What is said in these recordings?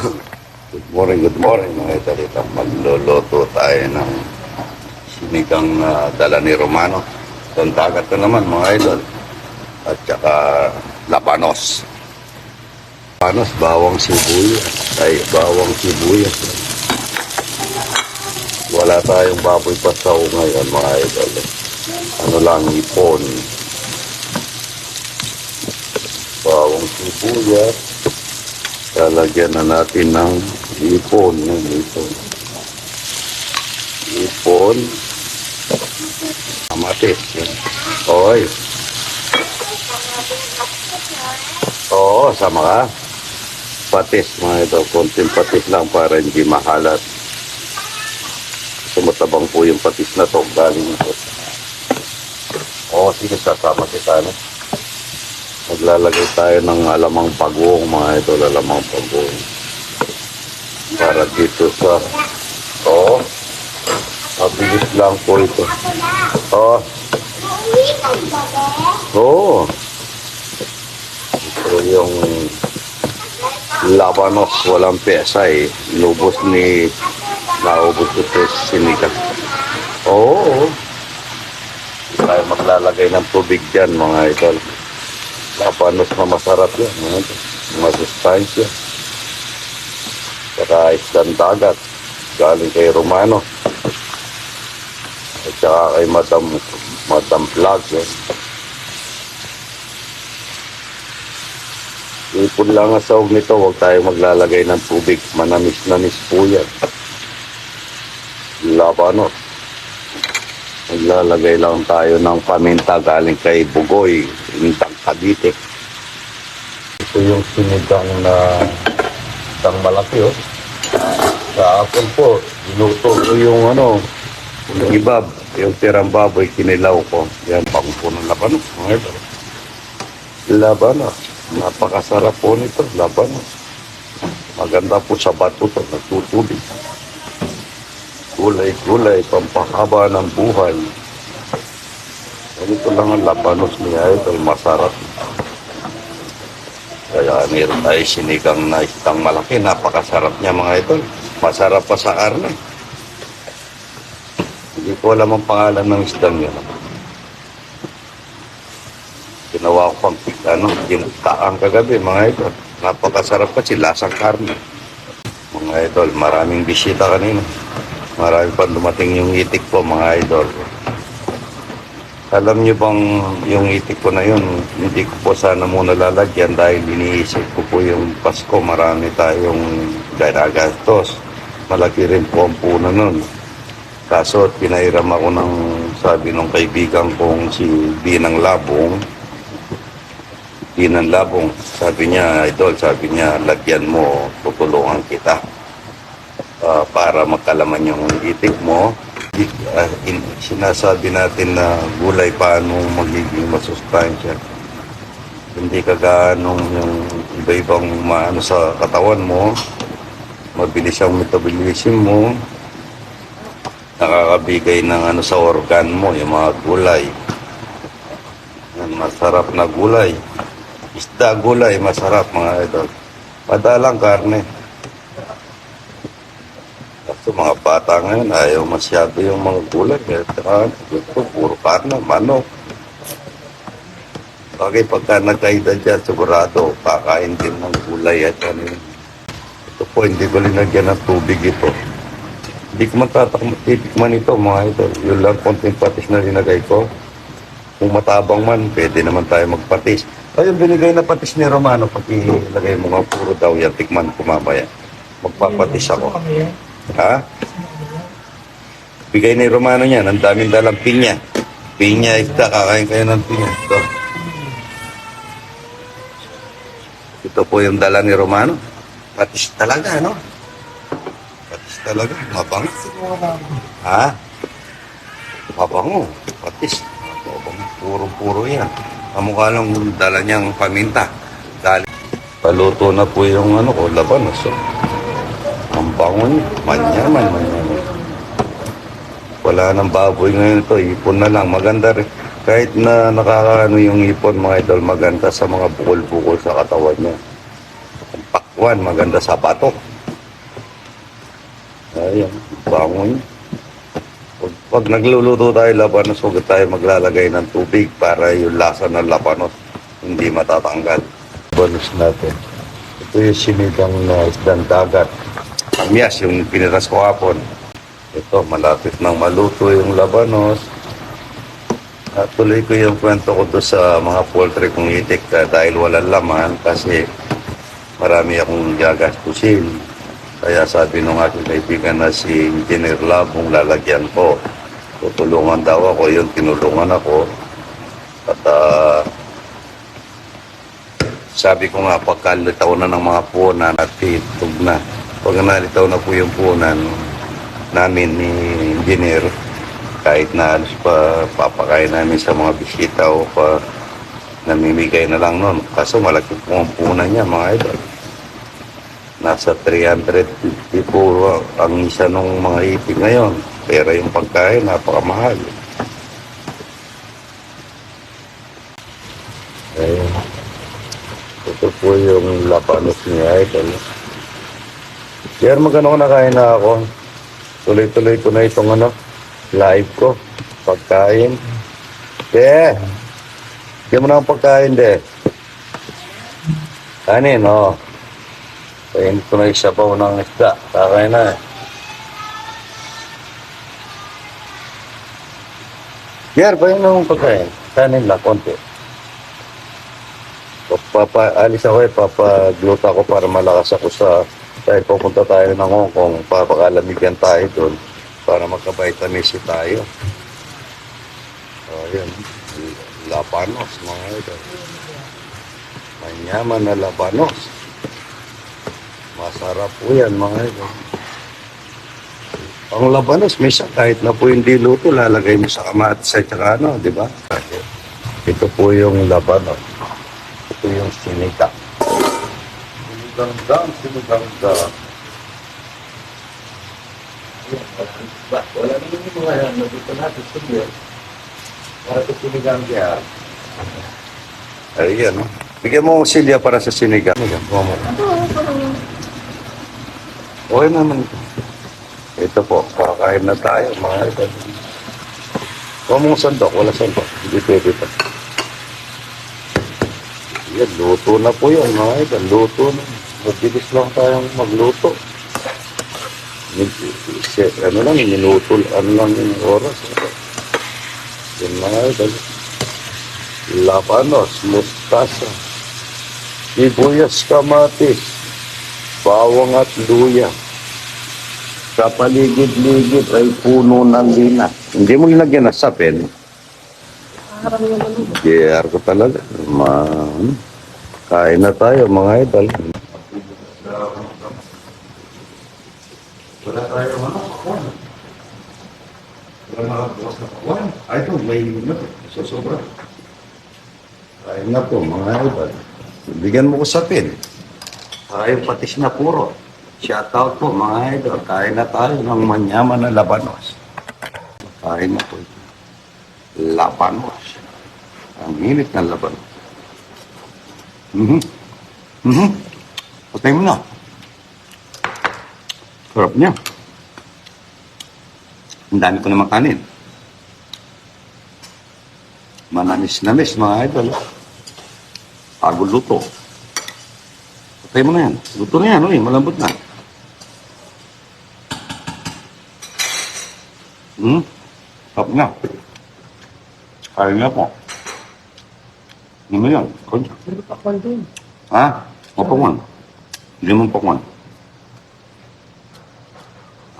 Good morning, good morning mga italita. Magluluto tayo ng sinigang na dala ni Romano. Doon dagat na naman mga idol. At saka labanos. Labanos, bawang sibuyas. Ay, bawang sibuyas. Wala tayong baboy pasaw ngayon mga idol. Ano lang, ipon. Bawang sibuyas. Lalagyan na natin ng ipon. Yan, ipon. Ipon. Kamatis. Yan. Oy. Oo, sama ka. Patis, mga ito. Konting patis lang para hindi mahalat. Sumatabang po yung patis na to. Galing ito. Oo, sige, sasama. No? Maglalagay tayo ng alamang pagong, mga ito, alamang pagong. Para dito sa... Oo. Mabilis lang po ito. Oo. Oo. Ito yung labanos, walang pesa eh. Lubos ni naubos ito sinigang. Oo. Tayo maglalagay ng tubig dyan mga idol. Labanos na masarap yan. Mga idol. Masustansya. Saka isdan dagat. Galing kay Romano. At saka kay Madam, Madam Vlog. Yan. Ipon lang ang sahog nito. Huwag tayo maglalagay ng tubig. Manamis-namis po yan. Labanos. Maglalagay lang tayo ng paminta galing kay Bugoy, Intang Cavite. Ito yung sinigang na isang malaki oh. Sa akin po, ginuto ko yung ano, yung ibab, yung tirang baboy, kinilaw ko. Yan, pangpuno ng labanos. Mga ito. Labanos. Napakasarap po nito, labanos. Maganda po sa bato to, nagtutubig gulay-gulay, pampahaba ng buhay. Ganito lang ang labanos niya ito, masarap. Kaya meron tayo sinigang na isang malaki, napakasarap niya mga ito. Masarap pa sa karne. Hindi ko alam ang pangalan ng isdang yun. Ginawa ko pang ano, ginutaang kagabi mga ito. Napakasarap kasi lasang karne. Mga idol, maraming bisita kanina. Marami pa dumating yung itik ko, mga idol. Alam niyo bang yung itik ko na yun, hindi ko po sana muna lalagyan dahil iniisip ko po yung Pasko, marami tayong ganagastos. Malaki rin po ang puno nun. Kaso pinairam ako ng sabi ng kaibigan kong si Binang Labong, Binang Labong, sabi niya, idol, sabi niya, lagyan mo, tutulungan kita ah, para makalaman yung itik mo. Ah, in- sinasabi natin na gulay paano magiging masustansya. Hindi kaganong yung iba-ibang maano sa katawan mo, mabilis ang metabolism mo, nakakabigay ng ano sa organ mo, yung mga gulay. Masarap na gulay. Isda gulay, masarap mga idol. Padalang karne. Mga bata ngayon, ayaw masyado yung mga gulay. Kaya saka, ito, puro karne, manok. Bagay pagka nagkaida dyan, sigurado, kakain din ng gulay at ano yun. Ito po, hindi ko linagyan ng tubig ito. Hindi ko matatakman ito, mga ito. Yun lang, konting patis na linagay ko. Kung matabang man, pwede naman tayo magpatis. Ayun, binigay na patis ni Romano, pati ilagay mo nga puro daw yan, tikman ko mamaya. Magpapatis ako. Ha? Bigay ni Romano niyan, ang daming dalang pinya. Pinya, isda, kakain kayo ng pinya. Ito. Ito po yung dala ni Romano. Patis talaga, no? Patis talaga, mabango. Ha? Mabango, patis. Mabango, puro-puro yan. Kamukha lang dala niyang paminta. Dali. Paluto na po yung ano ko, labanos. So. Ang bango niya. Manyaman, manyaman. Wala nang baboy ngayon to. Ipon na lang. Maganda rin. Kahit na nakakaano yung ipon mga idol, maganda sa mga bukol-bukol sa katawan niya. Ang pakbo One, maganda sa patok. Ayan, bango niya. Pag, pag nagluluto tayo labanos, huwag tayo maglalagay ng tubig para yung lasa ng labanos hindi matatanggal. Bonus natin. Ito yung sinigang na isdang dagat. Yes, yung piniras ko hapon. Ito, malapit nang maluto yung labanos. At tuloy ko yung kwento ko doon sa mga poultry kong itik ah, dahil walang laman kasi marami akong gagastusin. Kaya sabi nung aking kaibigan na si Engineer Lab, kung lalagyan ko, tutulungan daw ako, yun tinulungan ako. At ah, sabi ko nga, pagkalitaw na ng mga punan at titog na. Pag nalitaw na po yung punan namin ni Engineer, kahit na alos pa papakain namin sa mga bisita o pa namimigay na lang nun. Kaso malaki po ang punan niya mga idol. Nasa 350 po ang isa ng mga itik ngayon. Pero yung pagkain, napakamahal. Ayun. Ito po yung lapanos niya, idol. Kaya magano ko nakain na ako. Tuloy-tuloy ko na itong ano, live ko. Pagkain. De! Bigyan mo na ang pagkain, de. Kanin, oh. Kain ko na yung sabaw ng isda. Kakain na eh. Yer, bayan na ang pagkain. Kanin lang, konti. Papa, alis ako eh, papagluta ko para malakas ako sa dahil pupunta tayo ng Hong Kong, papakalamigan tayo doon para magka-vitamin C tayo. So, yun. Labanos, mga idol. Manyaman na labanos. Masarap po yan, mga idol. Ang labanos, minsan kahit na po hindi luto, lalagay mo sa kamatis at saka ano, di ba? Ito po yung labanos. Ito yung sinika. Sinigang-gang, sinigang-gang. Ba, wala naman yung mga ano dito natin sa beer. Para sa sinigang niya. Ayan, no? Bigyan mo silya para sa sinigang. Kuha mo. Okay naman ito. Ito po, kakain na tayo, mga ito. Kuha mo sandok, wala sandok. Hindi pwede pa. Yan, luto na po yun, mga idol. Luto na. Mabilis lang tayong magluto. Ano lang, minuto, ano lang yung oras. Yan, mga idol. Labanos, mustasa, sibuyas kamatis, bawang at luya. Sa paligid-ligid ay puno ng lina. Hindi mo ilagyan na sapin. JR ko talaga. Ma Kain na tayo mga idol. Wala tayo mga kakuan. Wala mga bukas na kakuan. Ay, ito, may na to. So, sobra. Kain na po mga idol. Bigyan mo ko sa pin. Tayo patis na puro. Shout out po mga idol. Kain na tayo ng manyaman na labanos. Kain na po. Labanos. Ang init ng labanos. Mhm. Mhm. Patay mo na. Sarap niya. Ang dami ko naman kanin. Manamis-namis mga idol. Bago luto. Patay mo na yan. Luto na yan, oy. Malambot na. Hmm. Sarap niya. Kaya niya po. Ano yan? Kanya. Pero pakwan din. Ha? O pakwan. Hindi mo pakwan.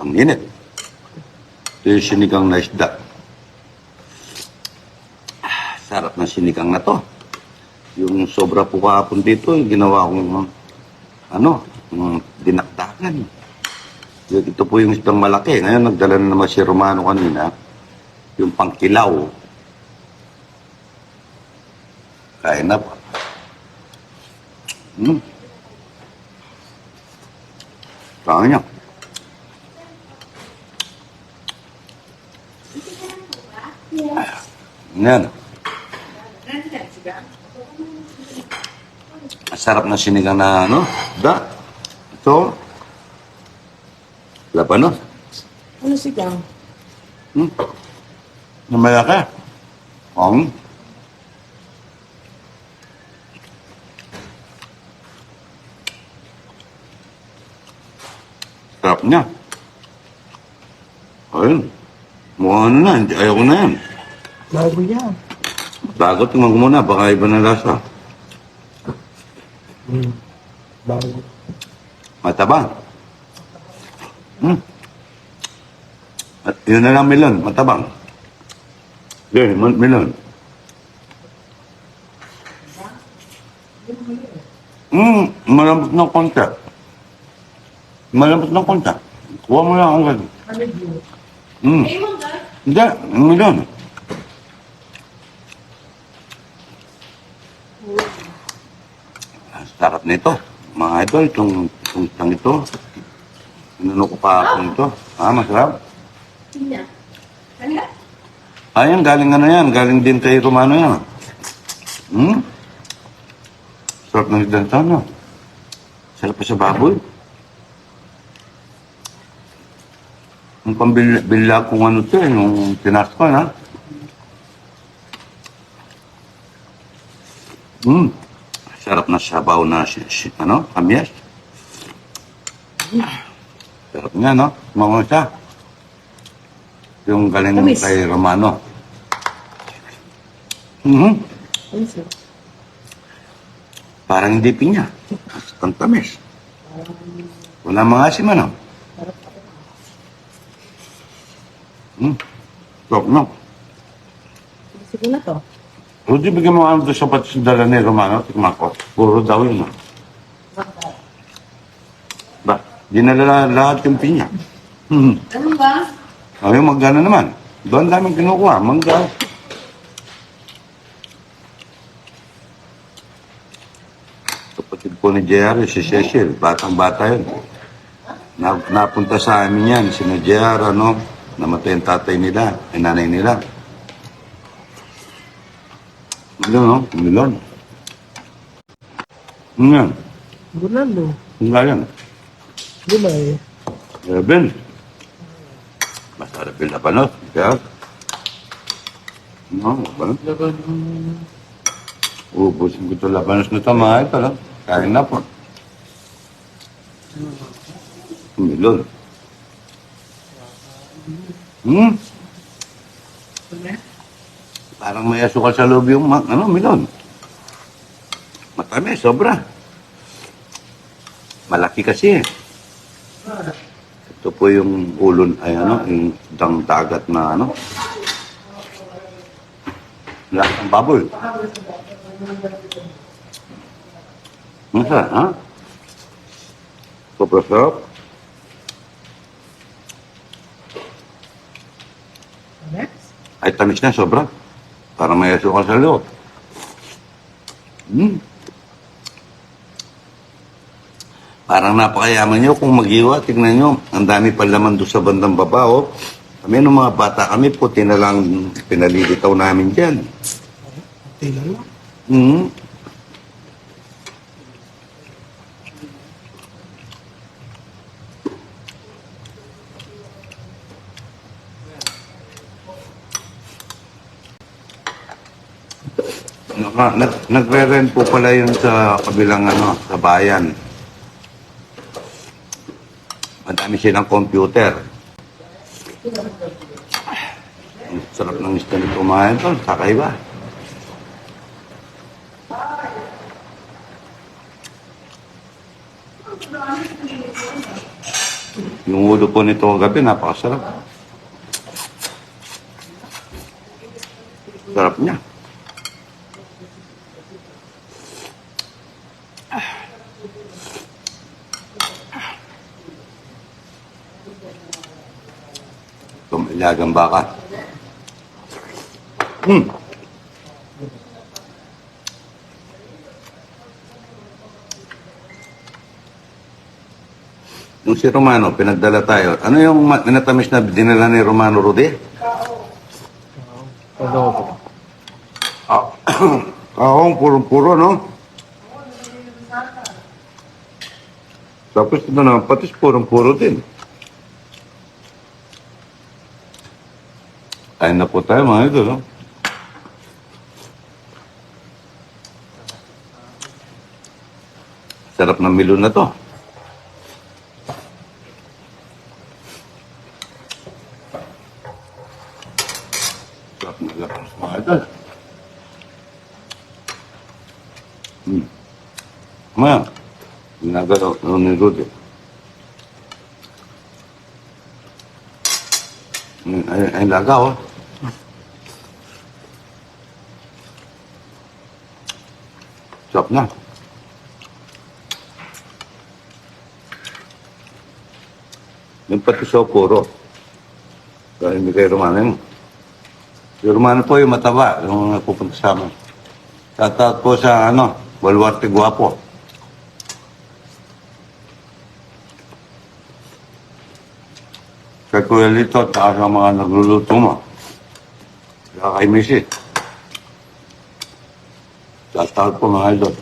Ang init. Ito yung sinigang na isda. Ah, Sarap ng sinigang na to. Yung sobra po kahapon dito, yung ginawa kong ano, yung dinakdakan. Ito po yung isdang malaki. Ngayon, nagdala na naman si Romano kanina. Yung pangkilaw. Kain na po. Hmm. Kaya niya. Yan. Masarap na sinigang na ano, da. Labanos. Ano sigaw? Hmm? Namaya ka. Um. Sarap niya. Ayun. Mukha ano na, hindi ayaw ko na yan. Bago yan. Bago, tingnan ko muna, baka iba na lasa. Hmm. Bago. Mataba. Hmm. At yun na lang melon, matabang. Okay, mel- melon. Hmm, malambot ng konti. Malambot ng konti. Kuha mo lang agad. Hmm. Hindi, melon. Sarap nito. Mga idol, itong, itong tang ito. Inano ko pa ako ito. Ah, masarap. Ayan, galing ano yan. Galing din kay Romano yan. Hmm? Sarap ng isdanta, no? Sarap pa sa baboy. Ang pambila kung ano to eh, nung tinas ko, ha? Hmm. Sarap na sabaw na si, si ano, kamyas. Sarap niya, no? Mama siya. Yung galing Tamis. kay Romano. Mhm. Ano siya? Parang hindi pinya. Ang tamis. Wala mga asim, ano? Hmm. Sarap na. Sige na to. Di bigyan mo ano doon sa patis dala ni Romano, tikman ko. Puro daw yun, ah. Ba, di na la- lahat yung pinya. Hmm. Ano ba? Ay, magkano naman? Doon daming kinukuha, mangga. Kapatid ko ni JR, si Cecil, batang-bata yun. Na, napunta sa amin yan, si na JR, ano, namatay ang tatay nila, ang nanay nila. Milon, no? Milon. Ano yan? Gunalo. Ang nga yan? Gulay. Eben. Masarap yung labanos. Kaya, no, labanos. Ubusin ko ito labanos na mga ito, no? Kain na po. Milon. Hmm, parang may asukal sa loob yung, ano, milon. Matamis, sobra. Malaki kasi eh. Ito po yung ulon, ay ano, yung dang dagat na ano. Lahat ng baboy. Masa, ha? Sobrang sarap. Ay, tamis na, sobra. Parang may asukal sa loob. Hmm. Parang napakayaman nyo kung mag-iwa. Tingnan nyo, ang dami pa laman doon sa bandang baba, oh. Kami nung mga bata kami, puti na lang pinalilitaw namin dyan. Tila lang. Hmm. Naka, nag, nagre-rent po pala yun sa kabilang ano, sa bayan. Madami silang computer. Ang sarap ng isda nito kumain to, kakaiba. Yung ulo po nito kagabi, napakasarap. Sarap niya. Tumilagang baka. Hmm. Yung si Romano, pinagdala tayo. Ano yung minatamis na dinala ni Romano Rudy? Adobo. Ah, kahong puro-puro, no? Tapos ito na, patis purong-puro din. Kain na po tayo mga idol. Oh. Sarap ng milon na to. Sarap na lakas mga idol. Hmm. Maya, ginagalaw ni Rudy. Hmm, Ay, ay, lagaw. oh. Na. Yung pati sa puro. Kaya hindi kayo Romano yun. Yung Romano po yung mataba, yung pupunta sa amin. Shoutout po sa ano, Baluarte Guapo. Kay Kuya Lito saka sa mga nagluluto mo. Saka kay Missy. Shoutout po mga idol.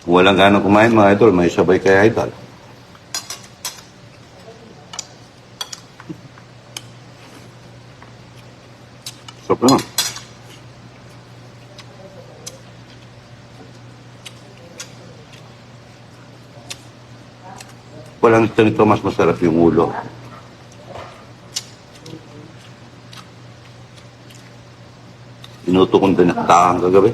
Kung walang gano'ng kumain mga idol, may sabay kay idol. Sarap naman. Walang ganito mas masarap yung ulo. Inuto kong dinaktahan kagabi.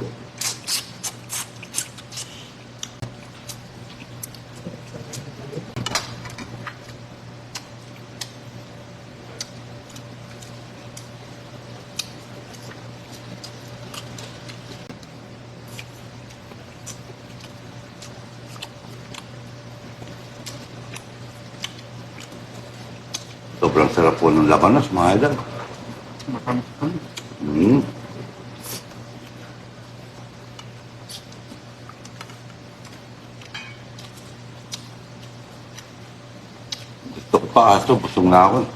Sobrang sarap po ng labanos, mga idol. Mm. Gusto ko pa aso, busog na ako.